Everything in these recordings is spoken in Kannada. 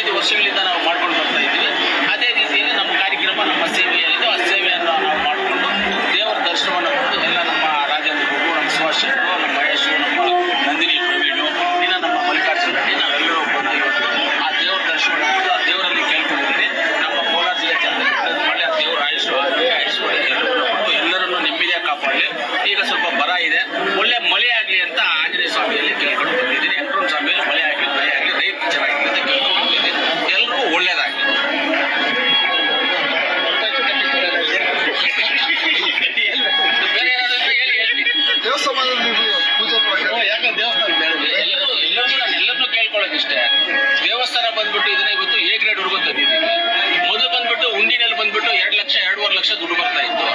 ಹದಿನೈದು ವರ್ಷಗಳಿಂದ ನಾವು ಮಾಡ್ಕೊಂಡು ಎಲ್ಲರನ್ನೂ ಕೇಳ್ಕೊಳ್ಳೋದಿಷ್ಟೇ ದೇವಸ್ಥಾನ ಬಂದ್ಬಿಟ್ಟು ಗ್ರೇಡ್ ತಂದಿದ್ದೀವಿ ಮೊದಲು ಬಂದ್ಬಿಟ್ಟು ಬಂದ್ಬಿಟ್ಟು ಲಕ್ಷ, ಎರಡೂವರೆ ಲಕ್ಷ ದುಡ್ಡು ಬರ್ತಾ ಇತ್ತು.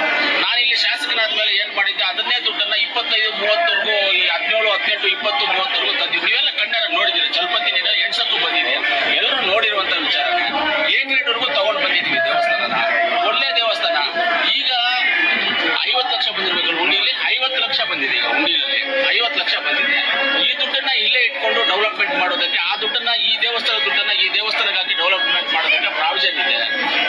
ನಾನು ಇಲ್ಲಿ ಶಾಸಕನಾದ್ಮೇಲೆ ಏನ್ ಮಾಡಿದ್ದೆ? ಅದನ್ನೇ ದುಡ್ಡನ್ನ ಇಪ್ಪತ್ತೈದು ಮೂವತ್ತವರೆಗೂ ಹದಿನೇಳು, ಹದಿನೆಂಟು, ಇಪ್ಪತ್ತು ಮೂವತ್ತವರೆಗೂ ತಂದಿದ್ವಿ ನೀವೆಲ್ಲ ಕಣ್ಣಾರ ನೋಡಿದ್ದೀರಿ? ಡೆವಲಪ್ಮೆಂಟ್ ಮಾಡೋದಕ್ಕೆ ಆ ದುಡ್ಡನ್ನ ಈ ದೇವಸ್ಥಾನ ದುಡ್ಡನ್ನ ಈ ದೇವಸ್ಥಾನಕ್ಕೆ ಹಾಕಿ ಡೆವಲಪ್ಮೆಂಟ್ ಮಾಡೋದಕ್ಕೆ ಪ್ರಾವಿಷನ್ ಇದೆ.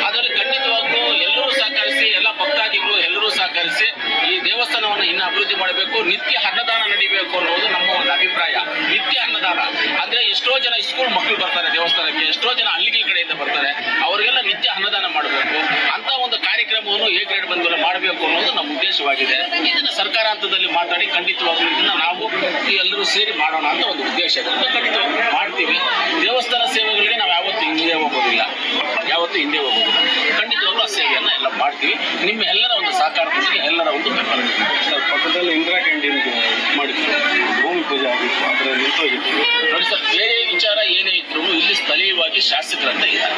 ಅದರಲ್ಲಿ ಖಂಡಿತವಾಗ್ಲೂ ಎಲ್ಲರೂ ಸಹಕರಿಸಿ, ಎಲ್ಲ ಭಕ್ತಾದಿಗಳು ಎಲ್ಲರೂ ಸಹಕರಿಸಿ ಈ ದೇವಸ್ಥಾನವನ್ನು ಇನ್ನು ಅಭಿವೃದ್ಧಿ ಮಾಡಬೇಕು. ನಿತ್ಯ ಅನ್ನದಾನ ನಡಿಬೇಕು ಅನ್ನೋದು ನಮ್ಮ ಒಂದು ಅಭಿಪ್ರಾಯ. ನಿತ್ಯ ಅನ್ನದಾನ. ಅಂದ್ರೆ ಎಷ್ಟೋ ಜನ ಸ್ಕೂಲ್ ಮಕ್ಕಳು ಬರ್ತಾರೆ ದೇವಸ್ಥಾನಕ್ಕೆ, ಎಷ್ಟೋ ಜನ ಹಳ್ಳಿಗಳ ಕಡೆಯಿಂದ ಬರ್ತಾರೆ. ಅವರಿಗೆಲ್ಲ ನಿತ್ಯ ಅನ್ನದಾನ ಮಾಡಬೇಕು. ಅಂತ ಒಂದು ಕಾರ್ಯಕ್ರಮವನ್ನು ಎ ಗ್ರೇಡ್ ಮಾಡಬೇಕು ಅನ್ನೋದು ನಮ್ಮ ಉದ್ದೇಶವಾಗಿದೆ. ಇದನ್ನು ಸರ್ಕಾರ ಹಂತದಲ್ಲಿ ಮಾತಾಡಿ ಖಂಡಿತವಾಗ್ಲೂ ಇದನ್ನ ನಾವು ಎಲ್ಲರೂ ಸೇರಿ ಮಾಡೋಣ ಅಂತ ಒಂದು ಉದ್ದೇಶ ಇದೆ. ಖಂಡಿತವಾಗಿ ಖಂಡಿತವಾಗ್ಲೂ ಮಾಡ್ತೀವಿ. ದೇವಸ್ಥಾನ ಸೇವೆಗಳಿಗೆ ನಾವು ಯಾವತ್ತೂ ಹಿಂದೆ ಹೋಗೋದಿಲ್ಲ. ಯಾವತ್ತೂ ಹಿಂದೆ ಹೋಗೋದಿಲ್ಲ. ಖಂಡಿತವಾಗ್ಲೂ ಆ ಸೇವೆಯನ್ನ ಎಲ್ಲ ಮಾಡ್ತೀವಿ. ನಿಮ್ಮ ಎಲ್ಲರ ಒಂದು ಸಹಕಾರದೊಂದಿಗೆ ಎಲ್ಲರ ಒಂದು ಬೆಂಬಲ. ಸ್ಥಳೀಯವಾಗಿ ಶಾಸಕರಂತ ಇದ್ದಾರೆ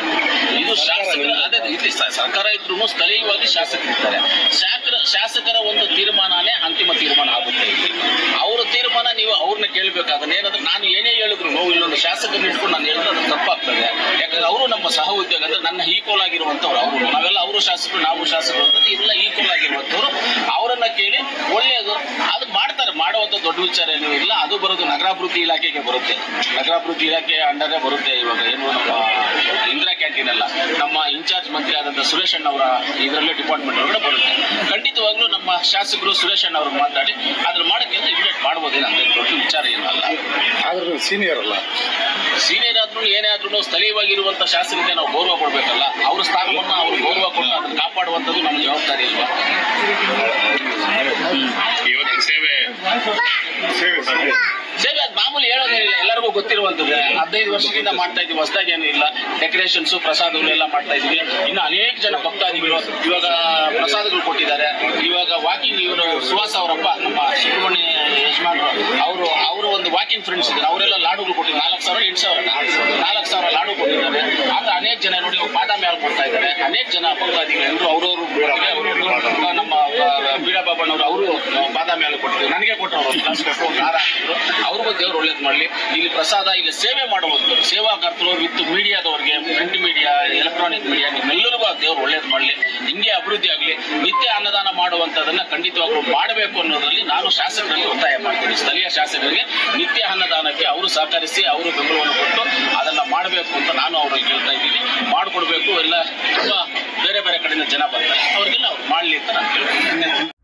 ಇದು ಶಾಸಕರ ಅದೇ ಇಲ್ಲಿ ಸರ್ಕಾರ ಇದ್ರು ಸ್ಥಳೀಯವಾಗಿ ಶಾಸಕರಿರ್ತಾರೆ ಶಾಸಕರ ಶಾಸಕರ ಒಂದು ತೀರ್ಮಾನನೇ ಅಂತಿಮ ತೀರ್ಮಾನ ಆಗುತ್ತೆ ಅವರ ತೀರ್ಮಾನ ನೀವು ಅವ್ರನ್ನ ಕೇಳಬೇಕಾದ್ರೆ ಏನಂದ್ರೆ ನಾನು ಏನೇ ಹೇಳಿದ್ರು ನೋವು ಇಲ್ಲೊಂದು ಶಾಸಕರನ್ನ ಇಟ್ಕೊಂಡು ನಾನು ಹೇಳಿದ್ರೆ ಅದು ತಪ್ಪಾಗ್ತದೆ. ಯಾಕಂದ್ರೆ ಅವರು ನಮ್ಮ ಸಹ ಉದ್ಯೋಗ ಅಂದ್ರೆ ನನ್ನ ಈಕ್ವಲ್ ಆಗಿರುವಂತವ್ರು ಅವರು. ನಾವೆಲ್ಲ ಅವರು ಶಾಸಕರು, ನಾವು ಶಾಸಕರು ಅಂತ ಇಲ್ಲ ಈಕ್ವಲ್ ಆಗಿರುವಂತವ್ರು ಅವರನ್ನ ಕೇಳಿ ಒಳ್ಳೆಯದು. ಅದು ಮಾಡ್ತಾರೆ. ಮಾಡುವಂತ ದೊಡ್ಡ ವಿಚಾರ ಏನೂ ಇಲ್ಲ. ಅದು ಬರೋದು ನಗರಾಭಿವೃದ್ಧಿ ಇಲಾಖೆಗೆ ಬರುತ್ತೆ. ನಗರಾಭಿವೃದ್ಧಿ ಇಲಾಖೆ ಅಂಡರ್ ಬರುತ್ತೆ ಇವಾಗ. ಏನು ಅಲ್ಲ ನಮ್ಮ ಇನ್ಚಾರ್ಜ್ ಮಂತ್ರಿ ಆದಂತಹ ಸುರೇಶ್ ಅಣ್ಣ ಅವರ ಇದರಲ್ಲೇ ಡಿಪಾರ್ಟ್ಮೆಂಟ್ ಒಳಗಡೆ ಬರುತ್ತೆ. ಖಂಡಿತವಾಗ್ಲೂ ನಮ್ಮ ಶಾಸಕರು ಸುರೇಶ್ ಅಣ್ಣ ಅವರು ಮಾತಾಡಿ ಅದ್ರ ಮಾಡೋಕ್ಕಿಂತ ಅಂತ ಇಮಿಡಿಯೇಟ್ ಮಾಡ್ಬೋದೇನು ಅಂತ ದೊಡ್ಡ ವಿಚಾರ ಏನಲ್ಲ. ಆದ್ರೂ ಸೀನಿಯರ್ ಅಲ್ಲ. ಸೀನಿಯರ್ ಆದ್ರೂ ಏನೇ ಆದ್ರೂ ಸ್ಥಳೀಯವಾಗಿರುವಂತ ಶಾಸಕರಿಗೆ ನಾವು ಗೌರವ ಕೊಡ್ಬೇಕಲ್ಲ. ಅವ್ರ ಸ್ಥಾನವನ್ನ ಅವ್ರು ಗೌರವ ಕೊಟ್ಟು ಅದನ್ನ ಕಾಪಾಡುವಂತದ್ದು ನಮ್ಮ ಜವಾಬ್ದಾರಿ ಅಲ್ವಾ? ಇವತ್ತಿನ ಸೇವೆ ಸೇವೆ ಸರ್ ಸೇವೆ ಅದು ಮಾಮೂಲಿ ಗೊತ್ತಿರುವಂತದ್ದು ಹದಿನೈದು ವರ್ಷದಿಂದ ಮಾಡ್ತಾ ಇದ್ದೀವಿ. ಹೊಸದಾಗಿ ಏನೂ ಇಲ್ಲ. ಡೆಕೋರೇಷನ್ಸ್ ಪ್ರಸಾದಗಳು ಎಲ್ಲ ಮಾಡ್ತಾ ಇದ್ವಿ ಇನ್ನು ಅನೇಕ ಜನ ಭಕ್ತಾದಿಗಳು ಇವಾಗ ಪ್ರಸಾದಗಳು ಕೊಟ್ಟಿದ್ದಾರೆ. ಇವಾಗ ವಾಕಿಂಗ್ ಇವರು ಸುಹಾಸ್ ಅವರಪ್ಪ, ನಮ್ಮ ಸುಬ್ರಹ್ಮಣ್ಯ ಯಜಮಾನ್ರು, ಅವರು ಅವರು ಒಂದು ವಾಕಿಂಗ್ ಫ್ರೆಂಡ್ಸ್ ಇದ್ದಾರೆ. ಅವರೆಲ್ಲ ಲಾಡುಗಳು ಕೊಟ್ಟಿದ್ದಾರೆ. ನಾಲ್ಕು ಸಾವಿರ, ಎಂಟು ಸಾವಿರ ನಾಲ್ಕು ಸಾವಿರ ಲಾಡು ಕೊಟ್ಟಿದ್ದಾರೆ ಆತ ಅನೇಕ ಜನ ನೋಡಿ ಅವ್ರು ಬಾದಾಮಿ ಮೇಲೆ ಕೊಡ್ತಾ ಇದ್ದಾರೆ. ಅನೇಕ ಜನ ಭಕ್ತಾದಿಗಳು ಎಲ್ಲರೂ ಅವರವರು ಅವರು ನಮ್ಮ ಬೀಡಾ ಬಾಬಣ್ಣವರು ಅವರು ಬಾದಾಮಿ ಹಾಲು ಕೊಟ್ಟಿದ್ದಾರೆ ನನಗೆ ಕೊಟ್ಟರು ಒಂದು ಹಾರ ಹಾಕಿದ್ರು. ಅವ್ರಿಗೂ ದೇವ್ರು ಒಳ್ಳೇದು ಮಾಡಲಿ. ಇಲ್ಲಿ ಪ್ರಸಾದ ಇಲ್ಲಿ ಸೇವೆ ಮಾಡಬಹುದು ಸೇವಾಕರ್ತರು ವಿತ್ ಮೀಡಿಯಾದವ್ರಿಗೆ ಪ್ರಿಂಟ್ ಮೀಡಿಯಾ ಎಲೆಕ್ಟ್ರಾನಿಕ್ ಮೀಡಿಯಾ ನಿಮ್ಮೆಲ್ಲರಿಗೂ ದೇವ್ರು ಒಳ್ಳೇದು ಮಾಡಲಿ. ಹಿಂಗೆ ಅಭಿವೃದ್ಧಿ ಆಗಲಿ. ಮಾಡುವಂಥದ್ದನ್ನ ಖಂಡಿತವಾಗ್ಲೂ ಮಾಡಬೇಕು ಅನ್ನೋದ್ರಲ್ಲಿ ನಾನು ಶಾಸಕರಲ್ಲಿ ಒತ್ತಾಯ ಮಾಡ್ತೀನಿ. ಸ್ಥಳೀಯ ಶಾಸಕರಿಗೆ ನಿತ್ಯ ಅನ್ನದಾನಕ್ಕೆ ಅವರು ಸಹಕರಿಸಿ ಅವರು ಬೆಂಬಲವನ್ನು ಕೊಟ್ಟು ಅದನ್ನ ಮಾಡಬೇಕು ಅಂತ ನಾನು ಅವ್ರಿಗೆ ಕೇಳ್ತಾ ಇದ್ದೀನಿ. ಮಾಡಿಕೊಡ್ಬೇಕು. ಎಲ್ಲ ತುಂಬಾ ಬೇರೆ ಬೇರೆ ಕಡೆಯಿಂದ ಜನ ಬರ್ತಾರೆ. ಅವ್ರಿಗೆಲ್ಲ ಅವ್ರು ಮಾಡಲಿ ಅಂತ ನಾನು ಕೇಳ್ತೀನಿ.